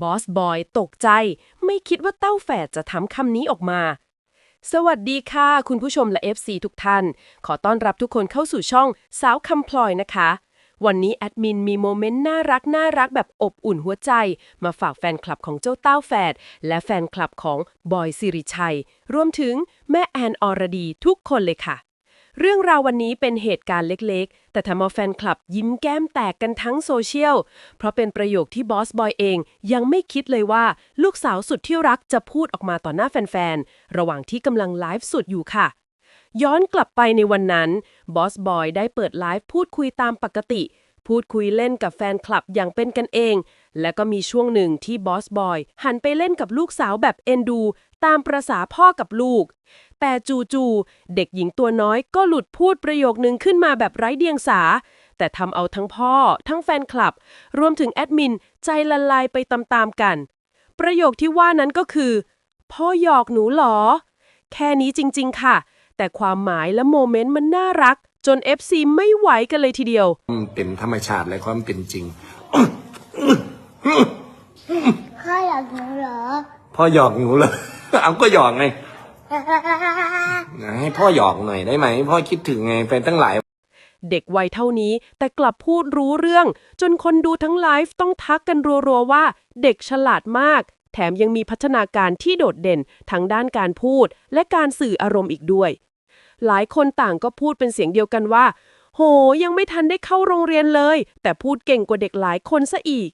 บอสบอยตกใจ ไม่คิดว่าเต้าแฝดจะทำคำนี้ออกมา สวัสดีค่ะ คุณผู้ชมและ FC ทุกท่าน ขอต้อนรับทุกคนเข้าสู่ช่องสาวคำพลอยนะคะ วันนี้แอดมินมีโมเมนต์น่ารักน่ารักแบบอบอุ่นหัวใจ มาฝากแฟนคลับของเจ้าเต้าแฝดและแฟนคลับของบอยสิริชัย รวมถึงแม่แอนอรดีทุกคนเลยค่ะ เรื่องราววันนี้เป็นเหตุการณ์เล็กๆ แต่ทำเอาแฟนคลับยิ้มแก้มแตกกันทั้งโซเชียล เพราะเป็นประโยคที่บอสบอยเองยังไม่คิดเลยว่าลูกสาวสุดที่รักจะพูดออกมาต่อหน้าแฟนๆ ระหว่างที่กำลังไลฟ์สดอยู่ค่ะ ย้อนกลับไปในวันนั้นบอสบอยได้เปิดไลฟ์พูดคุยตามปกติ พูดคุยเล่นกับแฟนคลับอย่างเป็นกันเอง และก็มีช่วงหนึ่งที่บอสบอยหันไปเล่นกับลูกสาวแบบเอ็นดู ตามประษาพ่อกับลูก แต่จู่ๆเด็กหญิงตัวน้อยก็หลุดพูดประโยคนึงขึ้นมาแบบไร้เดียงสา แต่ทำเอาทั้งพ่อ ทั้งแฟนคลับ รวมถึงแอดมิน ใจละลายไปตามๆกัน ประโยคที่ว่านั้นก็คือ พ่อหยอกหนูเหรอ แค่นี้จริง ๆ ค่ะ แต่ความหมายและโมเมนต์มันน่ารัก จน FC ไม่ไหวกันเลยทีเดียว มันเป็นธรรมชาติและความเป็นจริง พ่ออยากหนูเหรอ พ่อหยอกหนูเลย เอาก็หยอกไงให้พ่อหยอกหน่อยได้ไหมพ่อคิดถึงไงแฟนตั้งหลาย เด็กวัยเท่านี้แต่กลับพูดรู้เรื่อง จนคนดูทั้งไลฟ์ต้องทักกันรัวๆว่า เด็กฉลาดมาก แถมยังมีพัฒนาการที่โดดเด่นทั้งด้านการพูด และการสื่ออารมณ์อีกด้วย หลายคนต่างก็พูดเป็นเสียงเดียวกันว่า โหยังไม่ทันได้เข้าโรงเรียนเลย แต่พูดเก่งกว่าเด็กหลายคนซะอีก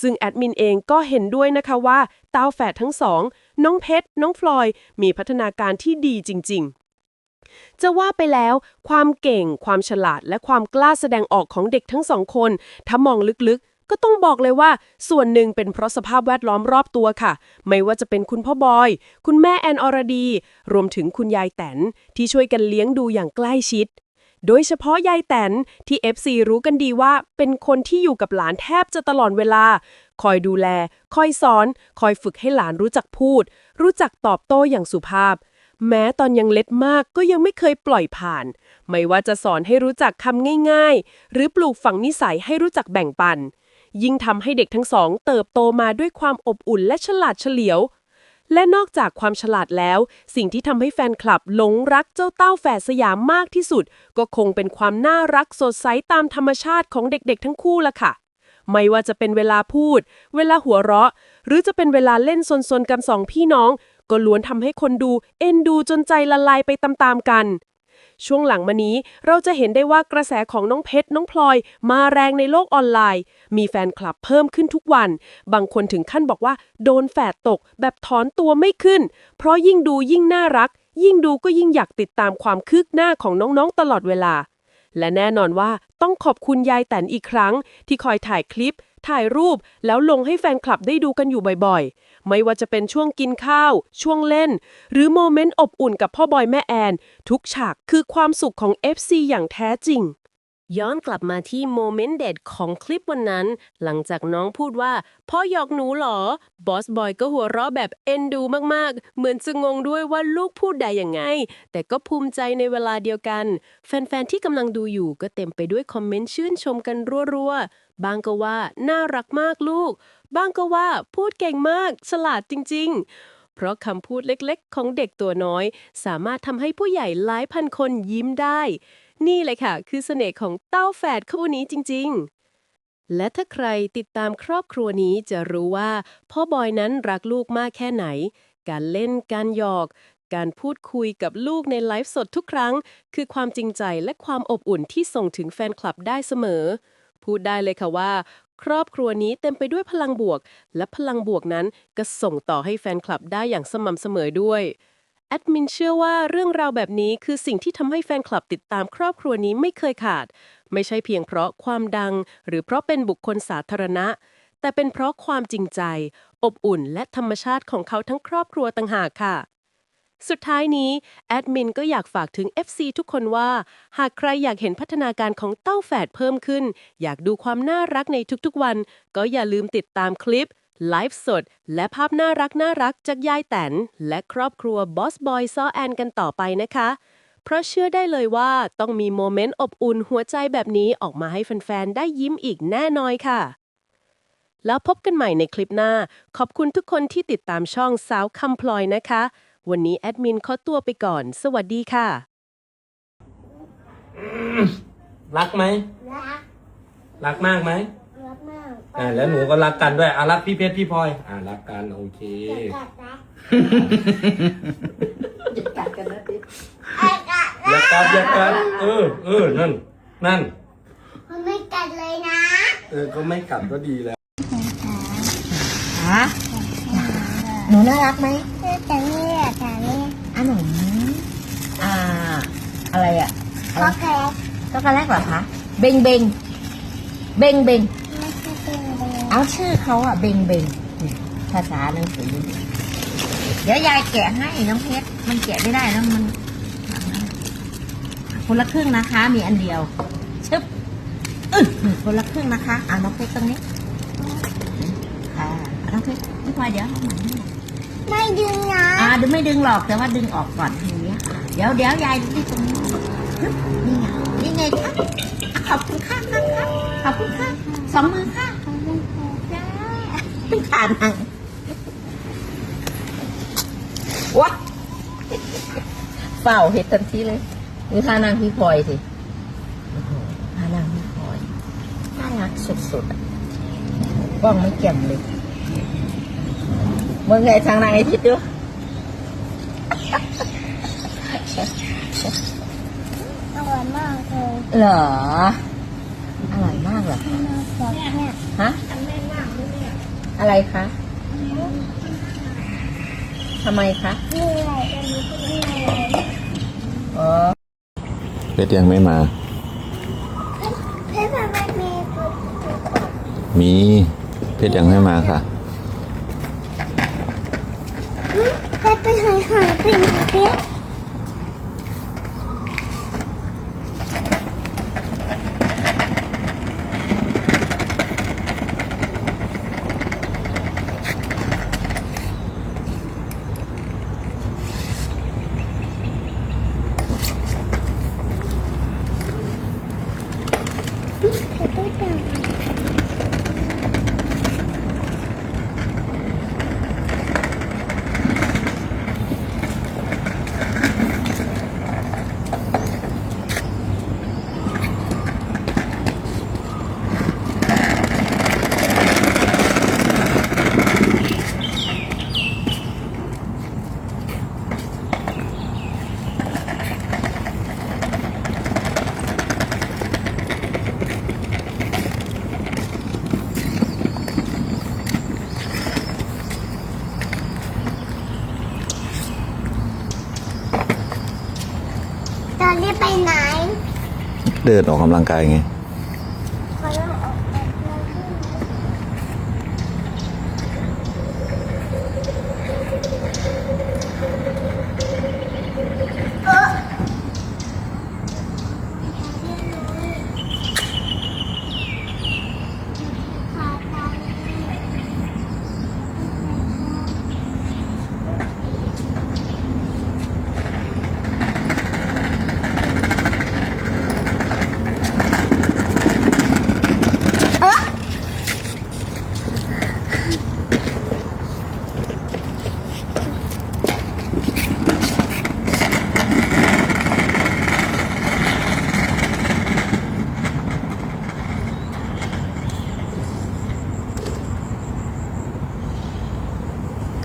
ซึ่งแอดมินเองก็เห็นด้วยนะคะว่าเต้าแฝดทั้งสอง น้องเพชร น้องฟลอย มีพัฒนาการที่ดีจริง ๆ จะว่าไปแล้ว ความเก่ง ความฉลาด และความกล้าแสดงออกของเด็กทั้งสองคน ถ้ามองลึกๆก็ต้องบอกเลยว่าส่วนหนึ่งเป็นเพราะสภาพแวดล้อมรอบตัวค่ะ ไม่ว่าจะเป็นคุณพ่อบอย คุณแม่แอนอรดี รวมถึงคุณยายแตนที่ช่วยกันเลี้ยงดูอย่างใกล้ชิด โดยเฉพาะยายแตนที่ FC รู้กันดีว่าเป็นคนที่อยู่กับหลานแทบจะตลอดเวลา คอยดูแล คอยสอน คอยฝึกให้หลานรู้จักพูด รู้จักตอบโต้อย่างสุภาพ แม้ตอนยังเล็กมากก็ยังไม่เคยปล่อยผ่าน ไม่ว่าจะสอนให้รู้จักคำง่ายๆ หรือปลูกฝังนิสัยให้รู้จักแบ่งปัน ยิ่งทำให้เด็กทั้งสองเติบโตมาด้วยความอบอุ่นและฉลาดเฉลียว และนอกจากความฉลาดแล้ว สิ่งที่ทำให้แฟนคลับหลงรักเจ้าเต้าแฝดสยามมากที่สุด ก็คงเป็นความน่ารักสดใสตามธรรมชาติของเด็กๆ ทั้งคู่ละค่ะ ไม่ว่าจะเป็นเวลาพูด เวลาหัวเราะ หรือจะเป็นเวลาเล่นซนๆกันสองพี่น้อง ก็ล้วนทำให้คนดูเอ็นดูจนใจละลายไปตามๆกัน ช่วงหลังมานี้เราจะเห็นได้ว่ากระแสของน้องเพชรน้องพลอย มาแรงในโลกออนไลน์ มีแฟนคลับเพิ่มขึ้นทุกวัน บางคนถึงขั้นบอกว่า โดนแฝดตกแบบถอนตัวไม่ขึ้น เพราะยิ่งดูยิ่งน่ารัก ยิ่งดูก็ยิ่งอยากติดตามความคืบหน้าของน้องๆตลอดเวลา และแน่นอนว่าต้องขอบคุณยายแตนอีกครั้ง ที่คอยถ่ายคลิป ถ่ายรูปแล้วลงให้แฟนคลับได้ดูกันอยู่บ่อยๆ ไม่ว่าจะเป็นช่วงกินข้าว ช่วงเล่น หรือโมเมนต์อบอุ่นกับพ่อบอยแม่แอน ทุกฉากคือความสุขของ FC อย่างแท้จริง ย้อนกลับมาที่โมเมนต์เด็ดของคลิปวันนั้น หลังจากน้องพูดว่าพ่อหยอกหนูหรอ บอสบอยก็หัวเราะแบบเอ็นดูมากๆ เหมือนจะงงด้วยว่าลูกพูดได้ยังไง แต่ก็ภูมิใจในเวลาเดียวกัน แฟนๆ ที่กำลังดูอยู่ก็เต็มไปด้วยคอมเมนต์ชื่นชมกันรัวๆ บางก็ว่าน่ารักมากลูก บางก็ว่าพูดเก่งมาก ฉลาดจริง ๆเพราะคำพูดเล็กๆ ของเด็กตัวน้อย สามารถทำให้ผู้ใหญ่หลายพันคนยิ้มได้ นี่เลยค่ะ คือเสน่ห์ของเต้าแฝดคู่นี้จริง ๆ และถ้าใครติดตามครอบครัวนี้จะรู้ว่าพ่อบอยนั้นรักลูกมากแค่ไหน การเล่นการหยอก การพูดคุยกับลูกในไลฟ์สดทุกครั้ง คือความจริงใจและความอบอุ่นที่ส่งถึงแฟนคลับได้เสมอ พูดได้เลยค่ะว่า ครอบครัวนี้เต็มไปด้วยพลังบวก และพลังบวกนั้นก็ส่งต่อให้แฟนคลับได้อย่างสม่ำเสมอด้วย แอดมินเชื่อว่าเรื่องราวแบบนี้คือสิ่งที่ทำให้แฟนคลับติดตามครอบครัวนี้ไม่เคยขาด ไม่ใช่เพียงเพราะความดัง หรือเพราะเป็นบุคคลสาธารณะ แต่เป็นเพราะความจริงใจ อบอุ่นและธรรมชาติของเขาทั้งครอบครัวต่างหากค่ะ สุดท้ายนี้ แอดมินก็อยากฝากถึง FC ทุกคนว่า หากใครอยากเห็นพัฒนาการของเต้าแฝดเพิ่มขึ้น อยากดูความน่ารักในทุกๆวัน ก็อย่าลืมติดตามคลิป ไลฟ์สด และภาพน่ารักน่ารักจากยายแตน และครอบครัวบอสบอยซอแอนกันต่อไปนะคะ เพราะเชื่อได้เลยว่าต้องมีโมเมนต์อบอุ่นหัวใจแบบนี้ออกมาให้แฟน ๆ ได้ยิ้มอีกแน่นอนค่ะ แล้วพบกันใหม่ในคลิปหน้า ขอบคุณทุกคนที่ติดตามช่องสาวคำพลอยนะคะ วันนี้แอดมินขอตัวไปก่อน สวัสดีค่ะ รักไหม รัก รักมากไหม รักมากอ่าแล้วหนูก็รักกันด้วยอะรักพี่เพชรพี่พลอยอ่ารักกันโอเคกัดนะกัดกันนะติ๊บไอ้กัดอย่ากัดอย่ากัดเออเออนั่น นั่น มันไม่กัดเลยนะเออก็ไม่กัดก็ดีแล้ว ฮะหนูน่ารักไหมแต่เนี่ยแต่เนี่ยอะหนูอ่า อะไรอะก็แค่ช็อกโกแลตเหรอคะ เบงเบงเบงเบงไม่ใช่ เป็นเลยเอาชื่อเขาอะเบงเบงนี่ภาษาหนังสือเดี๋ยวยายแกะให้น้องเพชรมันแกะไม่ได้แล้วมันคนละครึ่งนะคะ มีอันเดียวชึบอึ๊ะคนละครึ่งนะคะอ่าน้องเพชรตรงนี้ค่ะน้องเพชรพี่พลอยเดี๋ยวเอาใหม่ให้หน่อยไม่ดึงนะอ่าดึงไม่ดึงหรอกแต่ว่าดึงออกก่อนอย่างเงี้ยค่ะเดี๋ยวเดี๋ยวยายที่ตรงนี้ฮึบนี่ไงนี่ไงครับขอบคุณค่ะครับครับขอบคุณค่ะสองมือค่ะจ้า ขานังวะเฝ้าเห็ดทันทีเลยดูท่านางพี่พลอยสิโอ้โหท่านางพี่พลอยน่ารักสุดๆอะกล้องไม่เก็มเลยมึงไงทางนางไอทิศดูอร่อยมากเลยเหรอ อร่อยมากเหรอคะมากแบบเนี่ยฮะ อะไรคะทำไมคะนี่อะไรอันนี้ก็นี่อะไรอ๋อเพชรยังไม่มา เพชรมันไม่มีตัวมีเพชรยังไม่มาค่ะเพชรไปหายหายไปไหนเพชร ตอนนี้ไปไหน เดินออกกำลังกายไง